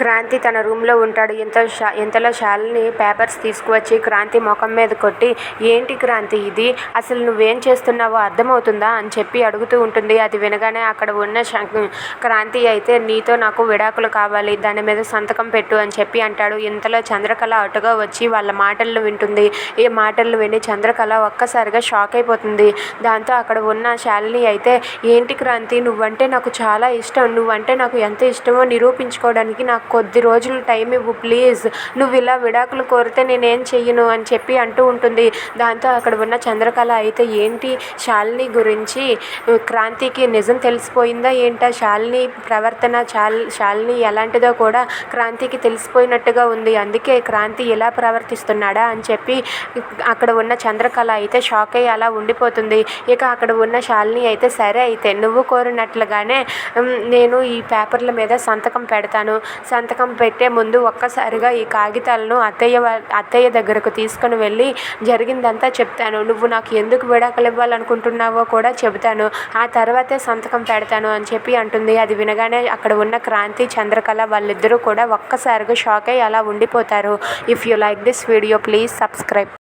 క్రాంతి తన రూమ్లో ఉంటాడు. ఇంతలో శాలిని పేపర్స్ తీసుకువచ్చి క్రాంతి ముఖం మీద కొట్టి ఏంటి క్రాంతి ఇది? అసలు నువ్వేం చేస్తున్నావో అర్థమవుతుందా అని చెప్పి అడుగుతూ ఉంటుంది. అది వినగానే అక్కడ ఉన్న క్రాంతి అయితే నీతో నాకు విడాకులు కావాలి. దాని మీద సంతకం పెట్టు అని చెప్పి అంటాడు. ఇంతలో చంద్రకళ అటుగా వచ్చి వాళ్ళ మాటలను వింటుంది. ఈ మాటలు విని చంద్రకళ ఒక్కసారిగా షాక్ అయిపోతుంది. దాంతో అక్కడ ఉన్న శాలిని అయితే ఏంటి క్రాంతి నువ్వంటే నాకు చాలా ఇష్టం. నువ్వంటే నాకు ఎంత ఇష్టమో నిరూపించుకోవడానికి నాకు కొద్ది రోజులు టైం ఇవ్వు ప్లీజ్. నువ్వు ఇలా విడాకులు కోరితే నేనేం చెయ్యను అని చెప్పి అంటూ ఉంటుంది. దాంతో అక్కడ ఉన్న చంద్రకళ అయితే ఏంటి శాలిని గురించి క్రాంతికి నిజం తెలిసిపోయిందా ఏంటా? శాలిని ప్రవర్తన శాల్ శాలిని ఎలాంటిదో కూడా క్రాంతికి తెలిసిపోయినట్టుగా ఉంది. అందుకే క్రాంతి ఇలా ప్రవర్తిస్తున్నాడా అని చెప్పి అక్కడ ఉన్న చంద్రకళ అయితే షాక్ అయ్యి అలా ఉండిపోతుంది. ఇక అక్కడ ఉన్న శాలిని అయితే సరే అయితే నువ్వు కోరినట్లుగానే నేను ఈ పేపర్ల మీద సంతకం పెడతాను. సంతకం పెట్టే ముందు ఒక్కసారిగా ఈ కాగితాలను అత్తయ్య అత్తయ్య దగ్గరకు తీసుకుని వెళ్ళి జరిగిందంతా చెప్తాను. నువ్వు నాకు ఎందుకు విడాకులు ఇవ్వాలనుకుంటున్నావో కూడా చెబుతాను. ఆ తర్వాతే సంతకం పెడతాను అని చెప్పి అంటుంది. అది వినగానే అక్కడ ఉన్న క్రాంతి, చంద్రకళ వాళ్ళిద్దరూ కూడా ఒక్కసారిగా షాక్ అయ్యి అలా ఉండిపోతారు. If you like this video please subscribe